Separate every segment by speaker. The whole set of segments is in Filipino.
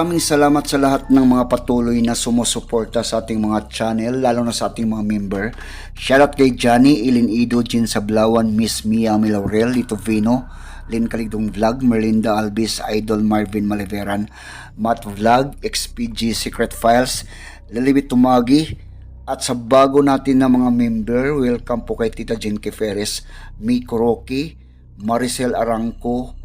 Speaker 1: Maraming salamat sa lahat ng mga patuloy na sumusuporta sa ating mga channel, lalo na sa ating mga member. Shoutout kay Johnny, Ilin Ido, Jin Sablawan, Miss Mia Milaurel, Lito Vino, Lin Kaligdong Vlog, Merlinda Albis, Idol Marvin Maliveran, Matt Vlog, XPG Secret Files, Lilibit Tumagi, at sa bago natin na mga member, welcome po kay Tita Jen Keferes, Miko Rocky, Maricel Arangco,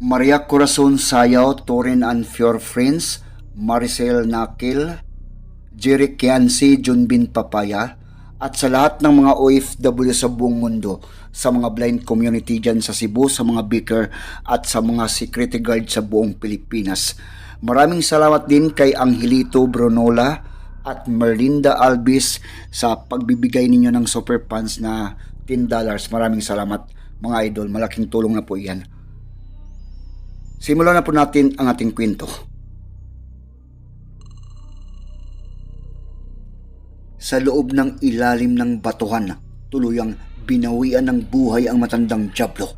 Speaker 1: Maria Corazon Sayaw, Torin and Fior Friends, Maricel Nakil, Jerry Kiansi, Junbin Papaya, at sa lahat ng mga OFW sa buong mundo, sa mga blind community dyan sa Cebu, sa mga beaker, at sa mga security guard sa buong Pilipinas. Maraming salamat din kay Angelito Brunola at Merlinda Albis sa pagbibigay ninyo ng super funds na $10. Maraming salamat mga idol, malaking tulong na po iyan. Simulan na po natin ang ating kwento. Sa loob ng ilalim ng batuhan, tuluyang binawian ng buhay ang matandang Diablo.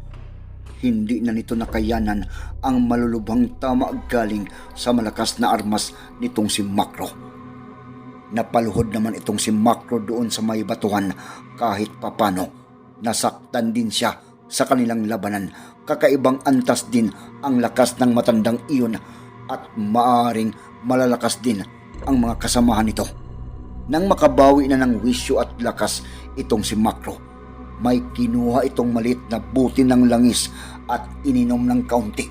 Speaker 1: Hindi na nito nakayanan ang malulubhang tama galing sa malakas na armas nitong si Makro. Napaluhod naman itong si Makro doon sa may batuhan kahit papano. Nasaktan din siya sa kanilang labanan. Kakaibang antas din ang lakas ng matandang iyon at maaring malalakas din ang mga kasamahan nito. Nang makabawi na ng wisyo at lakas itong si Makro, may kinuha itong malit na buti ng langis at ininom ng kaunti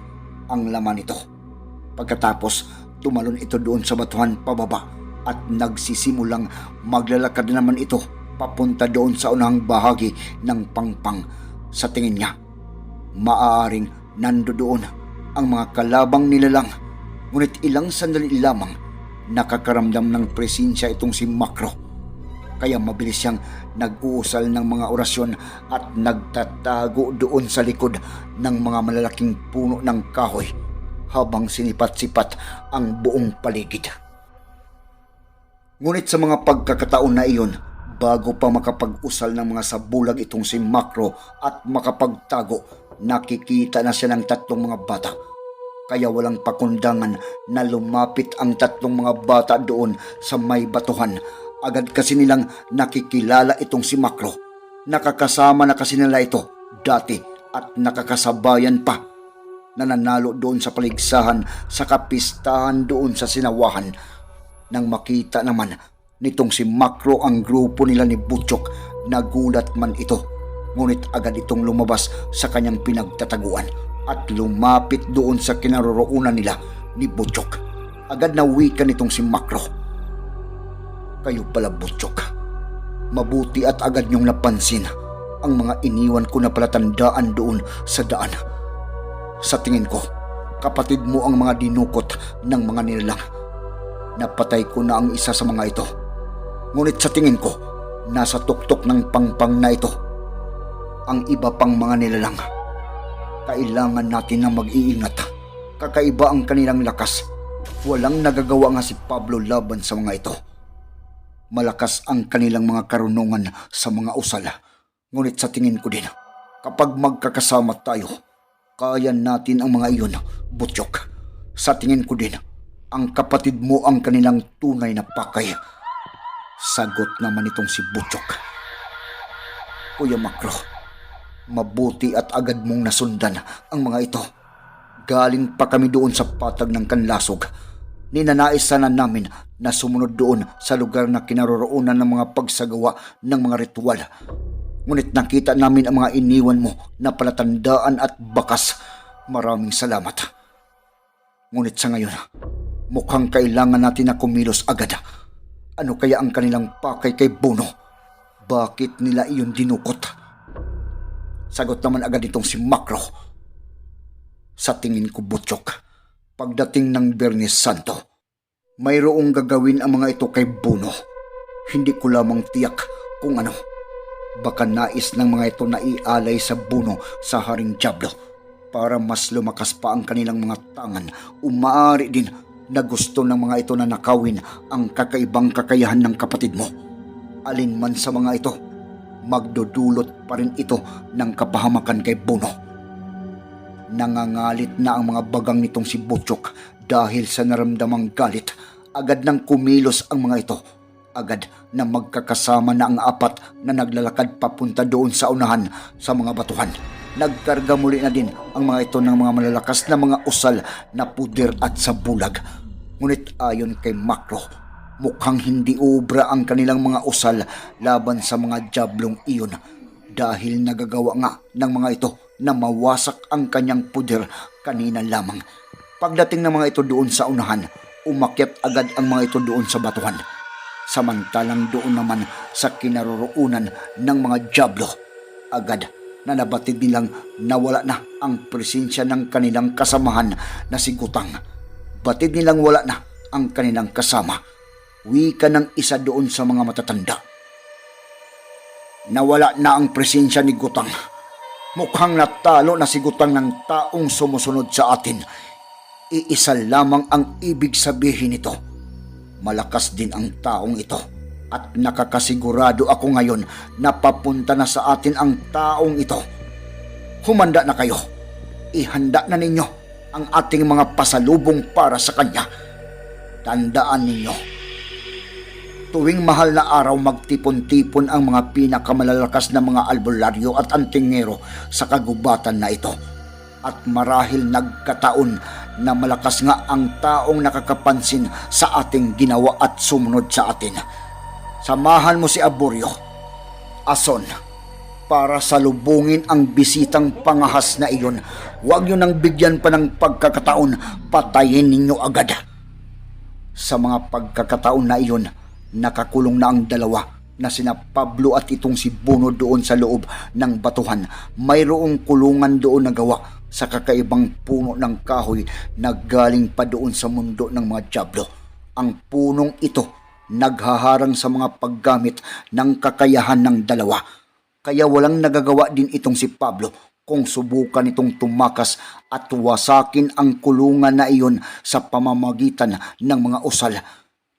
Speaker 1: ang laman nito. Pagkatapos, tumalon ito doon sa batuhan pababa at nagsisimulang maglalakad naman ito papunta doon sa unang bahagi ng pangpang sa tingin niya. Maaaring nando doon ang mga kalabang nilalang ngunit ilang sandali lamang nakakaramdam ng presensya itong si Makro. Kaya mabilis siyang nag-uusal ng mga orasyon at nagtatago doon sa likod ng mga malalaking puno ng kahoy habang sinipat-sipat ang buong paligid. Ngunit sa mga pagkakataon na iyon, bago pa makapag-usal ng mga sabulag itong si Makro at makapagtago, nakikita na siya ng tatlong mga bata. Kaya walang pakundangan na lumapit ang tatlong mga bata doon sa may batuhan. Agad kasi nilang nakikilala itong si Makro. Nakakasama na kasi nila ito dati at nakakasabayan pa nananalo doon sa paligsahan sa kapistahan doon sa sinawahan nang makita naman nitong si Makro ang grupo nila ni Butchok, nagulat man ito. Ngunit agad itong lumabas sa kanyang pinagtataguan at lumapit doon sa kinaroroonan nila ni Butchok. Agad na wika nitong si Makro. Kayo pala Butchok. Mabuti at agad niyong napansin ang mga iniwan ko na palatandaan doon sa daan. Sa tingin ko, kapatid mo ang mga dinukot ng mga nilalang Napatay ko na ang isa sa mga ito. Ngunit sa tingin ko, nasa tuktok ng pangpang na ito. Ang iba pang mga nilalang. Kailangan natin na mag-iingat. Kakaiba ang kanilang lakas. Walang nagagawa nga si Pablo laban sa mga ito. Malakas ang kanilang mga karunungan sa mga usala. Ngunit sa tingin ko din, kapag magkakasama tayo, kaya natin ang mga iyon, butchok. Sa tingin ko din, ang kapatid mo ang kanilang tunay na pakay. Sagot naman itong si Butchok. Kuya Makro, mabuti at agad mong nasundan ang mga ito. Galing pa kami doon sa patag ng kanlasog. Ninanais sana namin na sumunod doon sa lugar na kinaroroonan ng mga pagsagawa ng mga ritual. Ngunit nakita namin ang mga iniwan mo na palatandaan at bakas. Maraming salamat. Ngunit sa ngayon, mukhang kailangan natin na kumilos agad. Ano kaya ang kanilang pakay kay Bono? Bakit nila iyon dinukot? Sagot naman agad itong si Makro. Sa tingin ko, Butchok, pagdating ng Bernes Santo, mayroong gagawin ang mga ito kay Bono. Hindi ko lamang tiyak kung ano. Baka nais ng mga ito na ialay sa Bono sa Haring Diablo para mas lumakas pa ang kanilang mga tangan. Umaari din na gusto ng mga ito na nakawin ang kakaibang kakayahan ng kapatid mo. Alin man sa mga ito, magdudulot pa rin ito ng kapahamakan kay Bono. Nangangalit na ang mga bagang nitong si Butchok Dahil sa naramdamang galit, agad nang kumilos ang mga ito. Agad na magkakasama na ang apat na naglalakad papunta doon sa unahan sa mga batuhan. Nagkarga muli na din ang mga ito ng mga malalakas na mga usal na puder at sabulag. Ngunit ayon kay Makro, mukhang hindi ubra ang kanilang mga usal laban sa mga jablong iyon dahil nagagawa nga ng mga ito na mawasak ang kanyang puder kanina lamang. Pagdating ng mga ito doon sa unahan, umakyat agad ang mga ito doon sa batuhan. Samantalang doon naman sa kinaroroonan ng mga jablo, agad na nabatid nilang nawala na ang presensya ng kanilang kasamahan na si Gutang. Batid nilang wala na ang kanilang kasama. Wika ng isa doon sa mga matatanda. Nawala na ang presensya ni Gutang. Mukhang natalo na si Gutang ng taong sumusunod sa atin. Iisa lamang ang ibig sabihin nito. Malakas din ang taong ito. At nakakasigurado ako ngayon na papunta na sa atin ang taong ito. Humanda na kayo. Ihanda na ninyo ang ating mga pasalubong para sa kanya. Tandaan ninyo, Tuwing mahal na araw magtipon-tipon ang mga pinakamalalakas na mga albularyo at antingero sa kagubatan na ito. At marahil nagkataon na malakas nga ang taong nakakapansin sa ating ginawa at sumunod sa atin. Samahan mo si Aburyo, Ason, para salubungin ang bisitang pangahas na iyon. Huwag nyo nang bigyan pa ng pagkakataon, patayin ninyo agad. Sa mga pagkakataon na iyon, nakakulong na ang dalawa na sina Pablo at itong si Bono doon sa loob ng batuhan. Mayroong kulungan doon na gawa sa kakaibang puno ng kahoy na galing pa doon sa mundo ng mga Diablo. Ang punong ito naghaharang sa mga paggamit ng kakayahan ng dalawa. Kaya walang nagagawa din itong si Pablo kung subukan itong tumakas at wasakin ang kulungan na iyon sa pamamagitan ng mga usal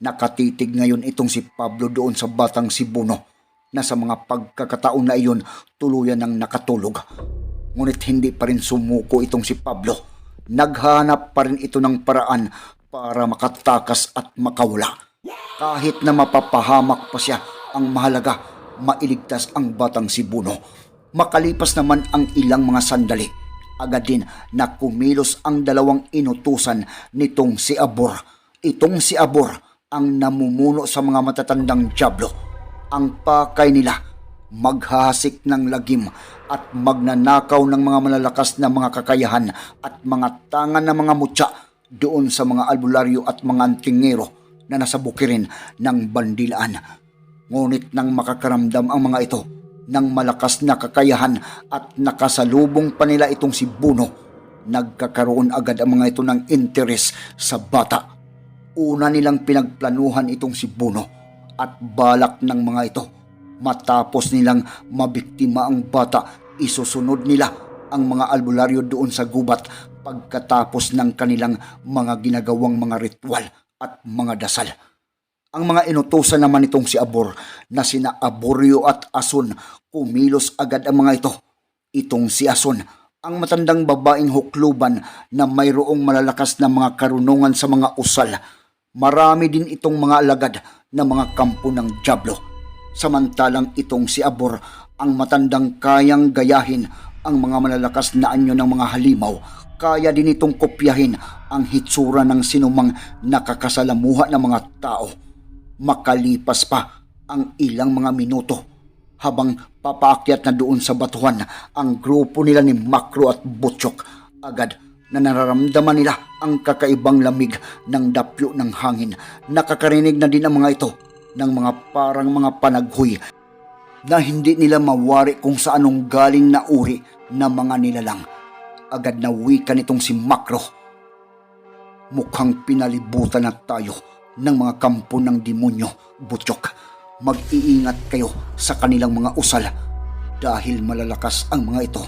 Speaker 1: Nakatitig ngayon itong si Pablo doon sa batang si Buno na sa mga pagkakataon na iyon tuluyan ng nakatulog. Ngunit hindi pa rin sumuko itong si Pablo. Naghanap pa rin ito ng paraan para makatakas at makawala. Kahit na mapapahamak pa siya, ang mahalaga, mailigtas ang batang si Buno. Makalipas naman ang ilang mga sandali, agad din na kumilos ang dalawang inutusan nitong si Abor. Itong si Abor ang namumuno sa mga matatandang Diablo. Ang pakay nila, maghahasik ng lagim at magnanakaw ng mga malalakas na mga kakayahan at mga tangan ng mga mutya doon sa mga albularyo at mga antingero na nasa bukirin ng bandilaan. Ngunit nang makakaramdam ang mga ito ng malakas na kakayahan at nakasalubong pa nila itong si Buno, nagkakaroon agad ang mga ito ng interes sa bata Una nilang pinagplanuhan itong si Buno at balak ng mga ito. Matapos nilang mabiktima ang bata, isusunod nila ang mga albularyo doon sa gubat pagkatapos ng kanilang mga ginagawang mga ritual at mga dasal. Ang mga inutusan naman itong si Abor na sina Aboryo at Asun kumilos agad ang mga ito. Itong si Asun ang matandang babaeng hukluban na mayroong malalakas na mga karunungan sa mga usal Marami din itong mga alagad na mga kampo ng Diablo. Samantalang itong si Abor ang matandang kayang gayahin ang mga malalakas na anyo ng mga halimaw. Kaya din itong kopyahin ang hitsura ng sinumang nakakasalamuha ng mga tao. Makalipas pa ang ilang mga minuto habang papaakyat na doon sa batuhan ang grupo nila ni Makro at Butchok. Agad na nararamdaman nila ang kakaibang lamig ng dapyo ng hangin. Nakakarinig na din ang mga ito ng mga parang mga panaghoy na hindi nila mawari kung sa anong galing na uri na mga nilalang. Agad na wika nitong si Makro. Mukhang pinalibutan na tayo ng mga kampo ng demonyo, Butchok. Mag-iingat kayo sa kanilang mga usal dahil malalakas ang mga ito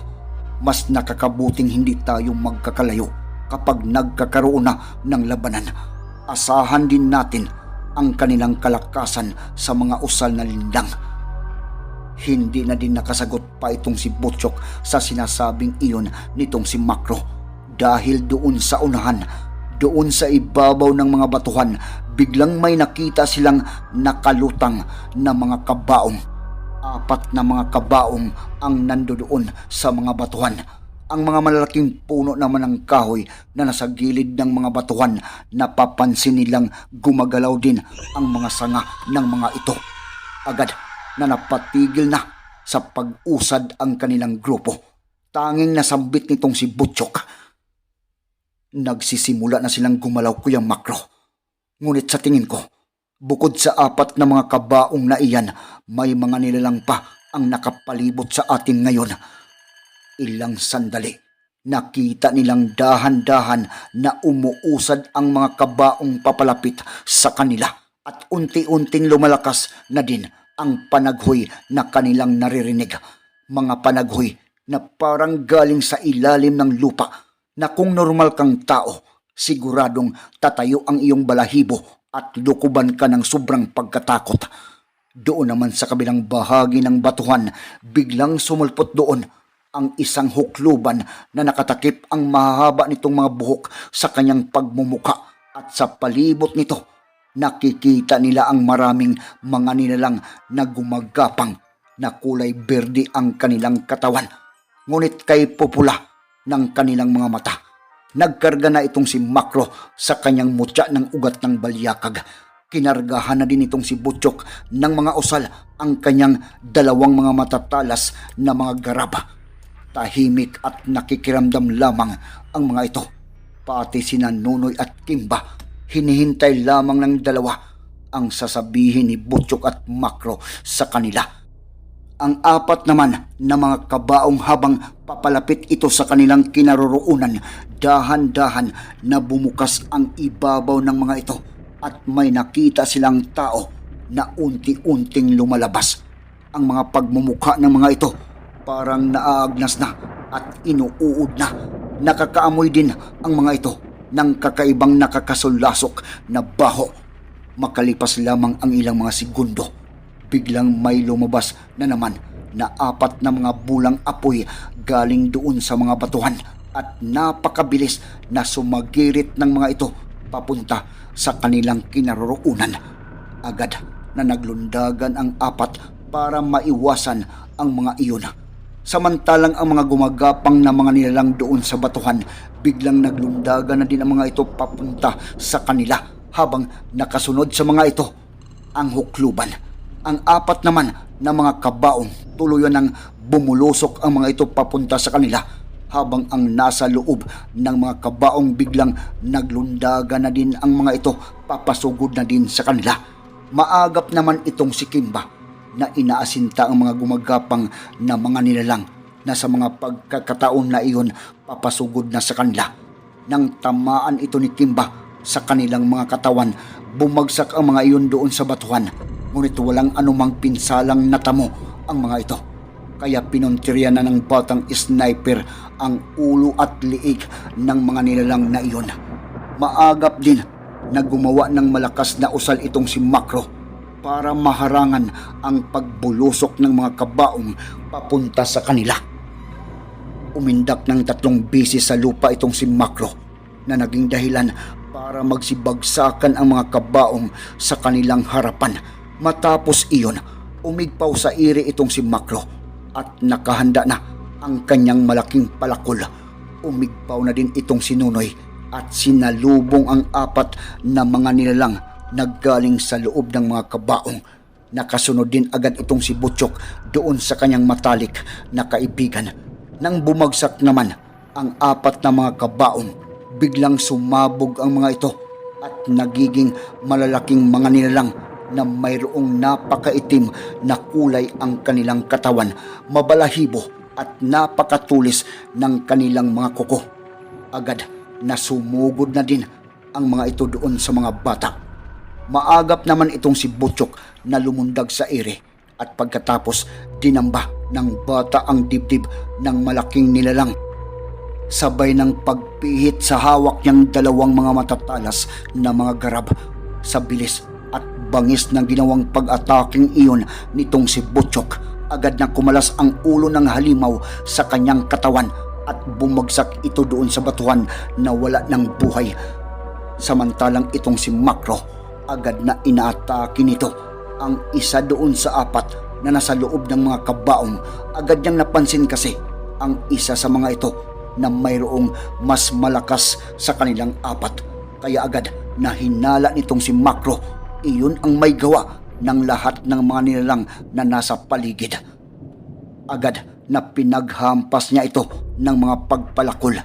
Speaker 1: mas nakakabuting hindi tayo magkakalayo kapag nagkakaroon na ng labanan. Asahan din natin ang kanilang kalakasan sa mga usal na lindang. Hindi na din nakasagot pa itong si Butchok sa sinasabing iyon nitong si Makro dahil doon sa unahan doon sa ibabaw ng mga batuhan, biglang may nakita silang nakalutang na mga kabaong. Apat na mga kabaong ang nandoon sa mga batuhan. Ang mga malalaking puno naman ng kahoy na nasa gilid ng mga batuhan, napapansin nilang gumagalaw din ang mga sanga ng mga ito. Agad na napatigil na sa pag-usad ang kanilang grupo. Tanging nasambit nitong si Butchok. Nagsisimula na silang gumalaw kuya Makro. Ngunit sa tingin ko, bukod sa apat na mga kabaong na iyan, may mga nilalang pa ang nakapalibot sa atin ngayon. Ilang sandali, nakita nilang dahan-dahan na umuusad ang mga kabaong papalapit sa kanila at unti-unting lumalakas na din ang panaghoy na kanilang naririnig. Mga panaghoy na parang galing sa ilalim ng lupa na kung normal kang tao, siguradong tatayo ang iyong balahibo at lukuban ka ng sobrang pagkatakot. Doon naman sa kabilang bahagi ng batuhan, biglang sumulpot doon ang isang hukluban na nakatakip ang mahaba nitong mga buhok sa kanyang pagmumuka at sa palibot nito nakikita nila ang maraming mga nilalang na gumagapang na kulay berde ang kanilang katawan ngunit kay pupula ng kanilang mga mata. Nagkarga na itong si Makro sa kanyang mutya ng ugat ng balyakag. Kinargahan na din itong si Butchok ng mga usal ang kanyang dalawang mga matatalas na mga garaba. Tahimik at nakikiramdam lamang ang mga ito. Pati sina Nunoy at Kimba, hinihintay lamang ng dalawa ang sasabihin ni Butchok at Makro sa kanila. Ang apat naman na mga kabaong habang papalapit ito sa kanilang kinaroroonan, dahan-dahan na bumukas ang ibabaw ng mga ito at may nakita silang tao na unti-unting lumalabas. Ang mga pagmumukha ng mga ito parang naaagnas na at inuuod na. Nakakaamoy din ang mga ito ng kakaibang nakakasulasok na baho. Makalipas lamang ang ilang mga segundo, biglang may lumabas na naman na apat na mga bulang apoy galing doon sa mga batuhan at napakabilis na sumagirit ng mga ito papunta sa kanilang kinaroroonan. Agad na naglundagan ang apat para maiwasan ang mga iyon. Samantalang ang mga gumagapang na mga nilalang doon sa batuhan, biglang naglundagan na din ang mga ito papunta sa kanila habang nakasunod sa mga ito ang hukluban. Ang apat naman na mga kabaong tuluyan ng bumulusok ang mga ito papunta sa kanila habang ang nasa loob ng mga kabaong biglang naglundagan na din ang mga ito papasugod na din sa kanila. Maagap naman itong si Kimba na inaasinta ang mga gumagapang na mga nilalang na sa mga pagkakataon na iyon papasugod na sa kanila. Nang tamaan ito ni Kimba sa kanilang mga katawan, bumagsak ang mga iyon doon sa batuhan. Ngunit walang anumang pinsalang natamo ang mga ito. Kaya pinuntirya na ng batang sniper ang ulo at liig ng mga nilalang na iyon. Maagap din na gumawa ng malakas na usal itong si Makro para maharangan ang pagbulusok ng mga kabaong papunta sa kanila. Umindak ng tatlong bisis sa lupa itong si Makro na naging dahilan para magsibagsakan ang mga kabaong sa kanilang harapan. Matapos iyon, umigpaw sa iri itong si Makro at nakahanda na ang kanyang malaking palakol. Umigpaw na din itong si Nunoy at sinalubong ang apat na mga nilalang na galing sa loob ng mga kabaong. Nakasunod din agad itong si Butchok doon sa kanyang matalik na kaibigan. Nang bumagsak naman ang apat na mga kabaong, biglang sumabog ang mga ito at nagiging malalaking mga nilalang na mayroong napakaitim na kulay ang kanilang katawan, mabalahibo at napakatulis ng kanilang mga kuko. Agad na sumugod na din ang mga ito doon sa mga bata. Maagap naman itong si Butchok na lumundag sa ere at pagkatapos dinamba ng bata ang dibdib ng malaking nilalang sabay ng pagpihit sa hawak niyang dalawang mga matatalas na mga garab sa bilis bangis ng ginawang pag-ataking iyon nitong si Butchok. Agad na kumalas ang ulo ng halimaw sa kanyang katawan at bumagsak ito doon sa batuhan na wala ng buhay. Samantalang itong si Makro, agad na inaatake nito ang isa doon sa apat na nasa loob ng mga kabaong. Agad niyang napansin kasi ang isa sa mga ito na mayroong mas malakas sa kanilang apat. Kaya agad na hinala nitong si Makro, iyon ang may gawa ng lahat ng mga nilalang na nasa paligid. Agad na pinaghampas niya ito ng mga pagpalakol.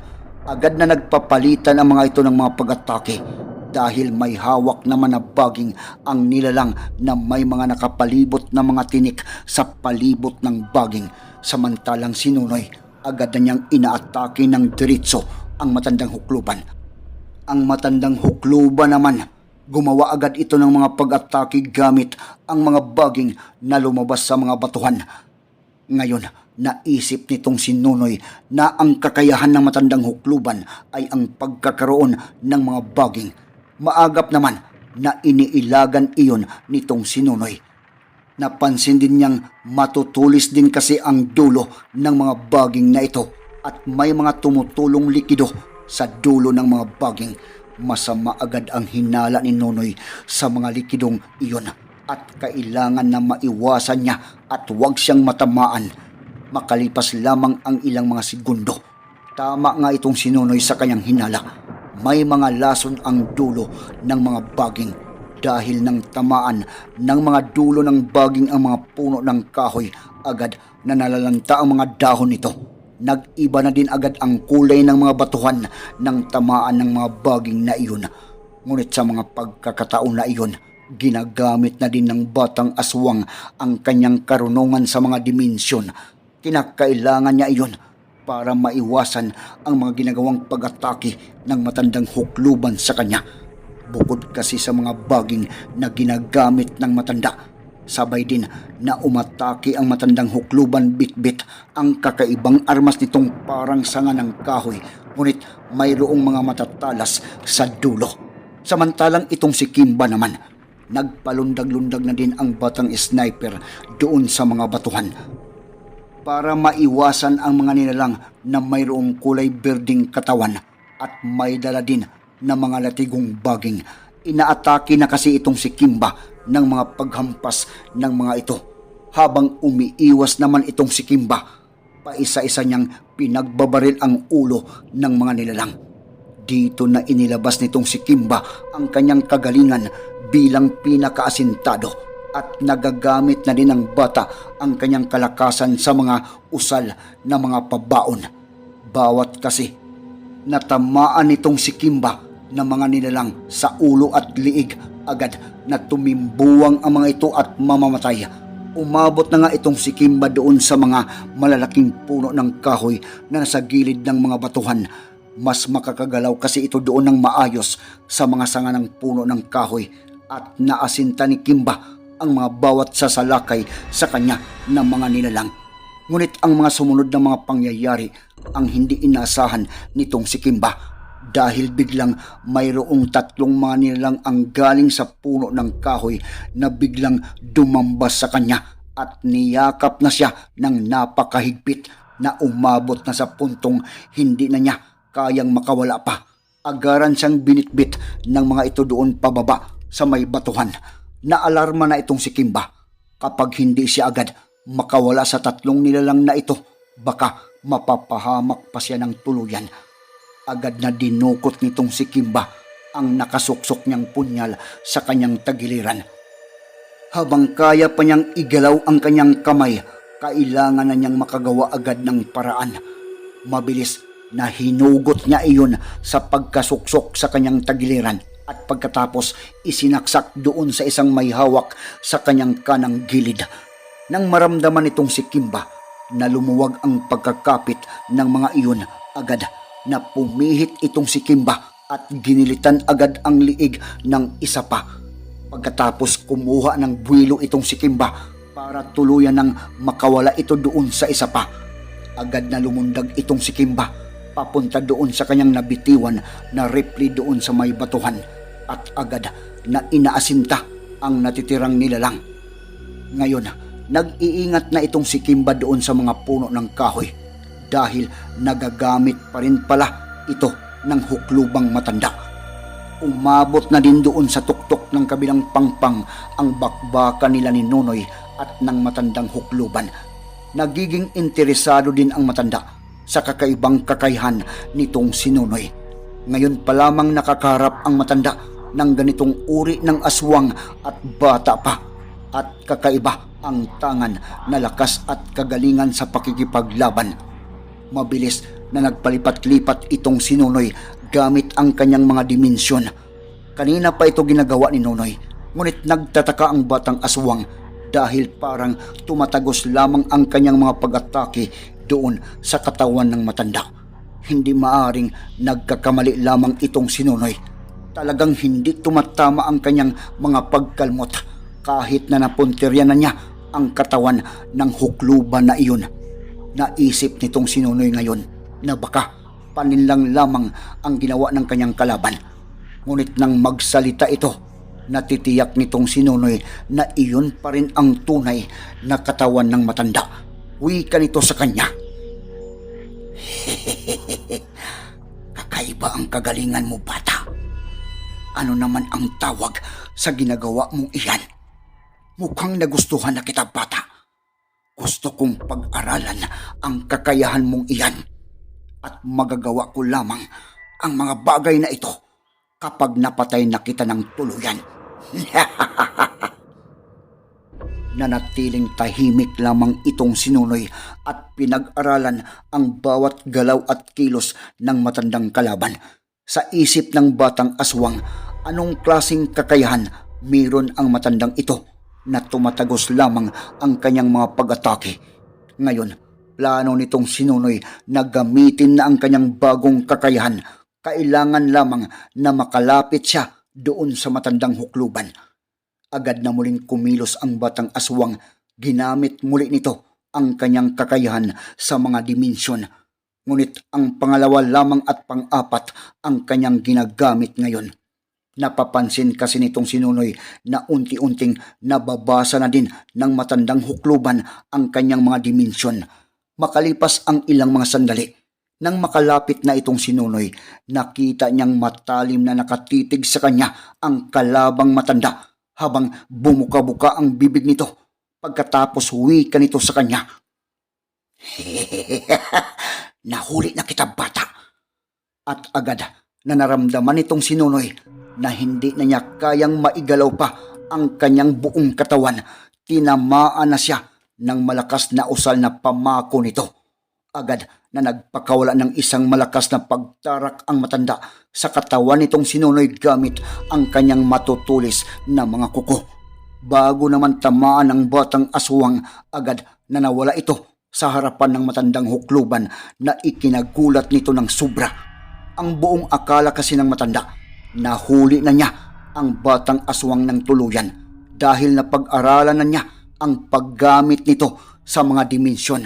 Speaker 1: Agad na nagpapalitan ang mga ito ng mga pag-atake dahil may hawak naman na baging ang nilalang na may mga nakapalibot na mga tinik sa palibot ng baging. Samantalang sinunoy, agad na niyang inaatake ng diritso ang matandang hukluban. Ang matandang hukluban naman, gumawa agad ito ng mga pag-atake gamit ang mga baging na lumabas sa mga batuhan. Ngayon, naisip nitong si Nunoy na ang kakayahan ng matandang hukluban ay ang pagkakaroon ng mga baging. Maagap naman na iniilagan iyon nitong si Nunoy. Napansin din niyang matutulis din kasi ang dulo ng mga baging na ito at may mga tumutulong likido sa dulo ng mga baging. Masama agad ang hinala ni Nonoy sa mga likidong iyon at kailangan na maiwasan niya at huwag siyang matamaan. Makalipas lamang ang ilang mga segundo. Tama nga itong sinunoy sa kanyang hinala. May mga lason ang dulo ng mga baging dahil nang tamaan ng mga dulo ng baging ang mga puno ng kahoy agad na nalalanta ang mga dahon nito. Nag-iba na din agad ang kulay ng mga batuhan ng tamaan ng mga baging na iyon. Ngunit sa mga pagkakataon na iyon, ginagamit na din ng batang aswang ang kanyang karunungan sa mga dimensyon. Kinakailangan niya iyon para maiwasan ang mga ginagawang pag-atake ng matandang hukluban sa kanya. Bukod kasi sa mga baging na ginagamit ng matanda, sabay din na umatake ang matandang hukluban bitbit ang kakaibang armas nitong parang sanga ng kahoy ngunit mayroong mga matatalas sa dulo. Samantalang itong si Kimba naman, nagpalundag-lundag na din ang batang sniper doon sa mga batuhan para maiwasan ang mga nilalang na mayroong kulay berding katawan at may dala din na mga latigong baging. Inaatake na kasi itong si Kimba ng mga paghampas ng mga ito. Habang umiiwas naman itong si Kimba, paisa-isa niyang pinagbabaril ang ulo ng mga nilalang. Dito na inilabas nitong si Kimba ang kanyang kagalingan bilang pinakaasintado at nagagamit na din ng bata ang kanyang kalakasan sa mga usal na mga pabaon. Bawat kasi natamaan nitong si Kimba ng mga nilalang sa ulo at liig agad na tumimbuwang ang mga ito at mamamatay. Umabot na nga itong si Kimba doon sa mga malalaking puno ng kahoy na nasa gilid ng mga batuhan. Mas makakagalaw kasi ito doon ng maayos sa mga sanga ng puno ng kahoy at naasinta ni Kimba ang mga bawat sasalakay sa kanya ng mga nilalang. Ngunit ang mga sumunod na mga pangyayari ang hindi inaasahan nitong si Kimba dahil biglang mayroong tatlong mga nilalang ang galing sa puno ng kahoy na biglang dumambas sa kanya at niyakap na siya ng napakahigpit na umabot na sa puntong hindi na niya kayang makawala pa. Agaran siyang binitbit ng mga ito doon pababa sa may batuhan Naalarma na itong si Kimba. Kapag hindi siya agad makawala sa tatlong nilalang na ito, baka mapapahamak pa siya ng tuluyan. Agad na dinukot nitong si Kimba ang nakasuksok niyang punyal sa kanyang tagiliran. Habang kaya pa niyang igalaw ang kanyang kamay, kailangan na niyang makagawa agad ng paraan. Mabilis na hinugot niya iyon sa pagkasuksok sa kanyang tagiliran at pagkatapos isinaksak doon sa isang may hawak sa kanyang kanang gilid. Nang maramdaman itong si Kimba na lumuwag ang pagkakapit ng mga iyon agad na pumihit itong si Kimba at ginilitan agad ang liig ng isa pa. Pagkatapos kumuha ng buwilo itong si Kimba para tuluyan ng makawala ito doon sa isa pa. Agad na lumundag itong si Kimba papunta doon sa kanyang nabitiwan na ripli doon sa may batuhan at agad na inaasinta ang natitirang nilalang. Ngayon, nag-iingat na itong si Kimba doon sa mga puno ng kahoy dahil nagagamit pa rin pala ito ng huklubang matanda. Umabot na din doon sa tuktok ng kabilang pangpang ang bakbakan nila ni Nonoy at ng matandang hukluban. Nagiging interesado din ang matanda sa kakaibang kakayahan nitong si Nonoy. Ngayon pa lamang nakakarap ang matanda ng ganitong uri ng aswang at bata pa at kakaiba ang tangan na lakas at kagalingan sa pakikipaglaban. Mabilis na nagpalipat-lipat itong si Nonoy gamit ang kanyang mga dimensyon. Kanina pa ito ginagawa ni Nonoy, ngunit nagtataka ang batang aswang dahil parang tumatagos lamang ang kanyang mga pag-atake doon sa katawan ng matanda. Hindi maaring nagkakamali lamang itong si Nonoy. Talagang hindi tumatama ang kanyang mga pagkalmot kahit na napuntirya na niya ang katawan ng hukluban na iyon. Naisip nitong sinunoy ngayon na baka paninlang lamang ang ginawa ng kanyang kalaban. Ngunit nang magsalita ito, natitiyak nitong sinunoy na iyon pa rin ang tunay na katawan ng matanda. Wika nito sa kanya. Kakaiba ang kagalingan mo, bata. Ano naman ang tawag sa ginagawa mong iyan? Mukhang nagustuhan na kita, bata. Gusto kong pag-aralan ang kakayahan mong iyan at magagawa ko lamang ang mga bagay na ito kapag napatay na kita ng tuluyan. Nanatiling tahimik lamang itong sinunoy at pinag-aralan ang bawat galaw at kilos ng matandang kalaban. Sa isip ng batang aswang, anong klasing kakayahan meron ang matandang ito na tumatagos lamang ang kanyang mga pag-atake. Ngayon, plano nitong sinunoy na gamitin na ang kanyang bagong kakayahan. Kailangan lamang na makalapit siya doon sa matandang hukluban. Agad na muling kumilos ang batang aswang. Ginamit muli nito ang kanyang kakayahan sa mga dimensyon. Ngunit ang pangalawa lamang at pang-apat ang kanyang ginagamit ngayon. Napapansin kasi nitong sinunoy na unti-unting nababasa na din ng matandang hukluban ang kanyang mga dimensyon. Makalipas ang ilang mga sandali, nang makalapit na itong sinunoy, nakita niyang matalim na nakatitig sa kanya ang kalabang matanda habang bumuka-buka ang bibig nito. Pagkatapos huwi ka nito sa kanya. Nahuli na kita bata. At agad na naramdaman nitong sinunoy na hindi na niya kayang maigalaw pa ang kanyang buong katawan. Tinamaan na siya ng malakas na usal na pamako nito. Agad na nagpakawala ng isang malakas na pagtarak ang matanda sa katawan nitong sinunoy gamit ang kanyang matutulis na mga kuko. Bago naman tamaan ng batang aswang, agad na nawala ito sa harapan ng matandang hukluban na ikinagulat nito ng sobra. Ang buong akala kasi ng matanda Nahuli na niya ang batang aswang ng tuluyan dahil napag-aralan na niya ang paggamit nito sa mga dimensyon.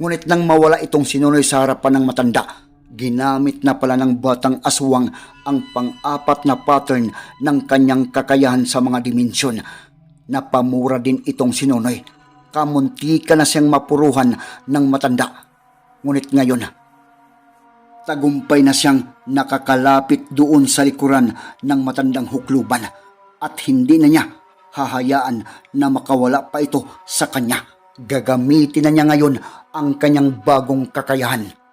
Speaker 1: Ngunit nang mawala itong sinunoy sa harapan ng matanda, ginamit na pala ng batang aswang ang pang-apat na pattern ng kanyang kakayahan sa mga dimensyon. Napamura din itong sinunoy. Kamunti ka na siyang mapuruhan ng matanda. Ngunit ngayon, tagumpay na siyang nakakalapit doon sa likuran ng matandang hukluban at hindi na niya hahayaan na makawala pa ito sa kanya. Gagamitin na niya ngayon ang kanyang bagong kakayahan.